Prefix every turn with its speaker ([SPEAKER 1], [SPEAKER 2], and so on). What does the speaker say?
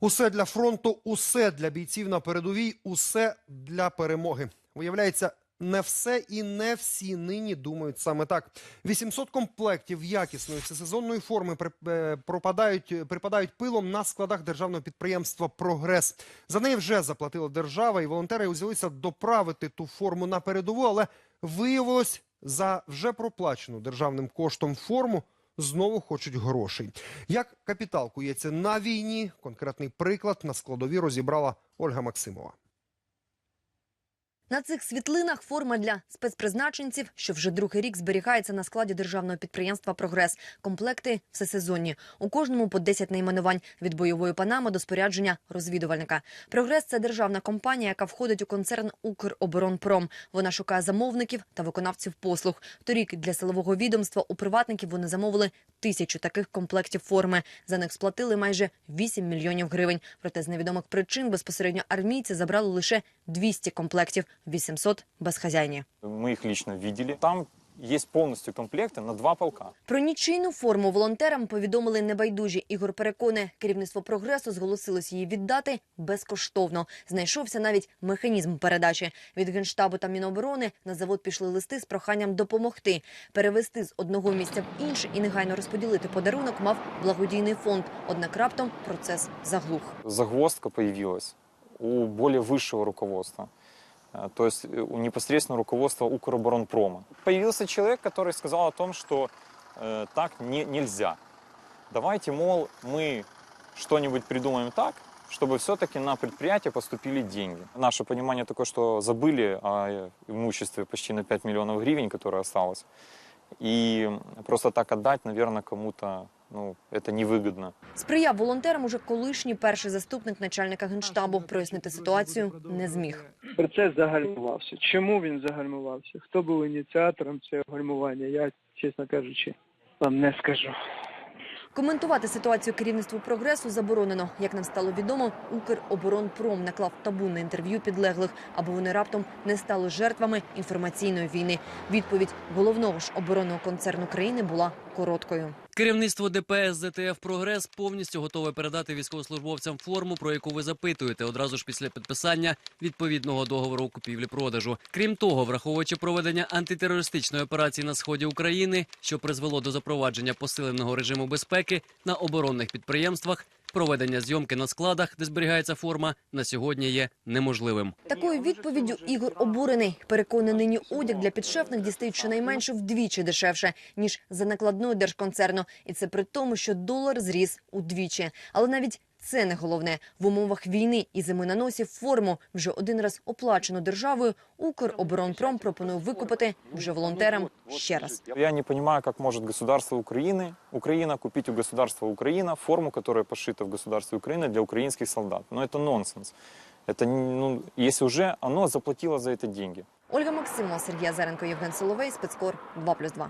[SPEAKER 1] Усе для фронту, усе для бійців на передовій, усе для перемоги. Виявляється, не все і не всі нині думають саме так. 800 комплектів якісної всесезонної форми е, пропадають, припадають пилом на складах державного підприємства Прогрес. За неї вже заплатила держава, і волонтери узялися доправити ту форму на передову, але виявилось за вже проплачену державним коштом форму. Знову хочуть грошей. Як капітал кується на війні? Конкретний приклад на складові розібрала Ольга Максимова.
[SPEAKER 2] На цих світлинах форма для спецпризначенців, що вже другий рік зберігається на складі державного підприємства Прогрес. Комплекти всесезонні. У кожному по 10 найменувань від бойової панами до спорядження розвідувальника. Прогрес це державна компанія, яка входить у концерн Укроборонпром. Вона шукає замовників та виконавців послуг. Торік для силового відомства у приватників вони замовили тисячу таких комплектів форми. За них сплатили майже 8 мільйонів гривень. Проте з невідомих причин безпосередньо армійці забрали лише 200 комплектів, 800 – безхазяйні.
[SPEAKER 3] Мы их лично видели. Там есть полностью комплекты на два полка.
[SPEAKER 2] Про нічийну форму волонтерам повідомили небайдужі. Ігор переконе, керівництво прогресу зголосилось її віддати безкоштовно. Знайшовся навіть механізм передачі. Від генштабу та міноборони на завод пішли листи з проханням допомогти, перевести з одного місця в інше і негайно розподілити подарунок мав благодійний фонд. Однак раптом процес заглух.
[SPEAKER 3] Загвоздка появилась у более высшего руководства. Э, То есть э, у непосредственного руководства Укроборонпрома. Появился человек, который сказал о том, что э, так не, нельзя. Давайте, мол, мы что-нибудь придумаем так, чтобы все-таки на предприятие поступили деньги. Наше понимание такое, что забыли о э, имуществе почти на 5 миллионов гривен, которое осталось. И просто так отдать, наверное, кому-то ну, это невыгодно.
[SPEAKER 2] Сприяв волонтерам уже колишній перший заступник начальника генштабу. Прояснити ситуацію не зміг.
[SPEAKER 4] Процес загальмувався. Чому він загальмувався? Хто був ініціатором цього гальмування? Я, чесно кажучи, вам не скажу.
[SPEAKER 2] Коментувати ситуацію керівництву прогресу заборонено. Як нам стало відомо, Укроборонпром наклав табу на інтерв'ю підлеглих, аби вони раптом не стали жертвами інформаційної війни. Відповідь головного ж оборонного концерну країни була короткою.
[SPEAKER 5] Керівництво ДПС ЗТФ Прогрес повністю готове передати військовослужбовцям форму, про яку ви запитуєте одразу ж після підписання відповідного договору купівлі-продажу. Крім того, враховуючи проведення антитерористичної операції на сході України, що призвело до запровадження посиленого режиму безпеки на оборонних підприємствах, проведення зйомки на складах, де зберігається форма, на сьогодні є неможливим.
[SPEAKER 2] Такою відповіддю Ігор обурений. Переконаний, нині одяг для підшефних дістають щонайменше вдвічі дешевше ніж за накладною держконцерну, і це при тому, що долар зріс удвічі. Але навіть це не головне в умовах війни і зими на носі форму вже один раз оплачену державою. Укроборонпром пропонує викупити вже волонтерам ще раз.
[SPEAKER 3] Я не понимаю, как может государство Украины, Украина купить у государства Украина форму, которая пошита в государстве Украины для украинских солдат. Но это нонсенс. Это, не- ну, если уже оно заплатило за это деньги.
[SPEAKER 2] Ольга Максимова, Сергій Азаренко, Євген Соловей, спецкор 2+,2.